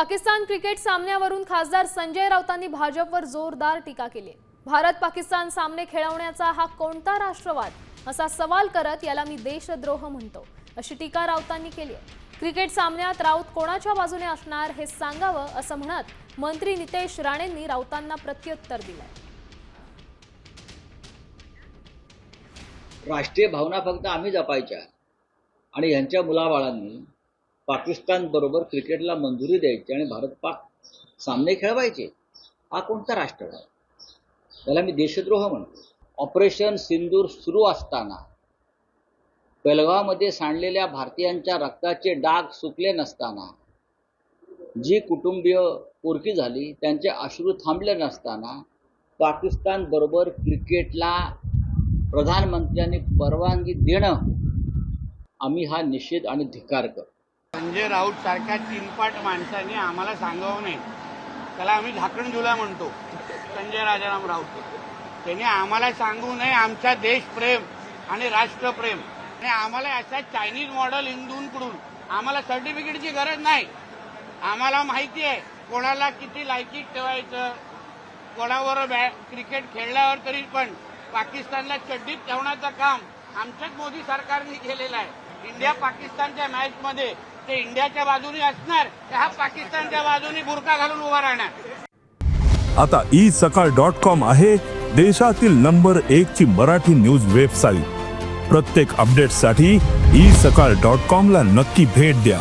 Pakistan cricket सामन्यावरून खासदार संजय राऊतांनी भाजपवर जोरदार टीका केली. भारत पाकिस्तान सामने खेळवण्याचा हा कोणता राष्ट्रवाद? असा सवाल करत याला मी देशद्रोह म्हणतो अशी टीका राऊतांनी केली आहे. क्रिकेट सामन्यात राऊत कोणाच्या बाजूने असणार हे सांगावं असं म्हणत मंत्री नितेश राणेंनी राऊतांना प्रत्युत्तर दिलंय. राष्ट्रीय भावना फक्त आम्ही जपायच्या आणि यांच्या मुलाबाळांनी पाकिस्तान बरोबर क्रिकेटला मंजुरी द्यायची आणि भारत पाक सामने खेळवायचे हा कोणता राष्ट्रवाद त्याला मी देशद्रोह म्हणतो. ऑपरेशन सिंदूर सुरू असताना बेलगावमध्ये सांडलेल्या भारतीयांच्या रक्ताचे डाग सुकले नसताना जी कुटुंबीय पोरकी झाली त्यांचे अश्रू थांबले नसताना पाकिस्तान बरोबर क्रिकेटला प्रधानमंत्र्यांनी परवानगी देणं आम्ही हा निषेध आणि धिकार करतो. संजय राऊत सारख्या तीनपाट माणसाने आम्हाला सांगावं नाही त्याला आम्ही झाकण झुला म्हणतो. संजय राजाराम राऊत. त्यांनी आम्हाला सांगू नये आमचा देशप्रेम आणि राष्ट्रप्रेम आणि आम्हाला अशा चायनीज मॉडेल हिंदूंकडून आम्हाला सर्टिफिकेटची गरज नाही. आम्हाला माहिती आहे कोणाला किती लायकीत ठेवायचं कोणावर बॅ क्रिकेट खेळल्यावर तरी पण पाकिस्तानला चड्डीत ठेवण्याचं काम आमच्याच मोदी सरकारने केलेलं आहे. इंडिया पाकिस्तानच्या मॅचमध्ये ते इंडियाच्या बाजूने असणार हा पाकिस्तानच्या बाजूने बुरका घालून उभा राहणार? आता ई सकाळ डॉट कॉम आहे देशातील नंबर एक ची मराठी न्यूज वेबसाईट प्रत्येक अपडेटसाठी ई सकाळ डॉट कॉम ला नक्की भेट द्या.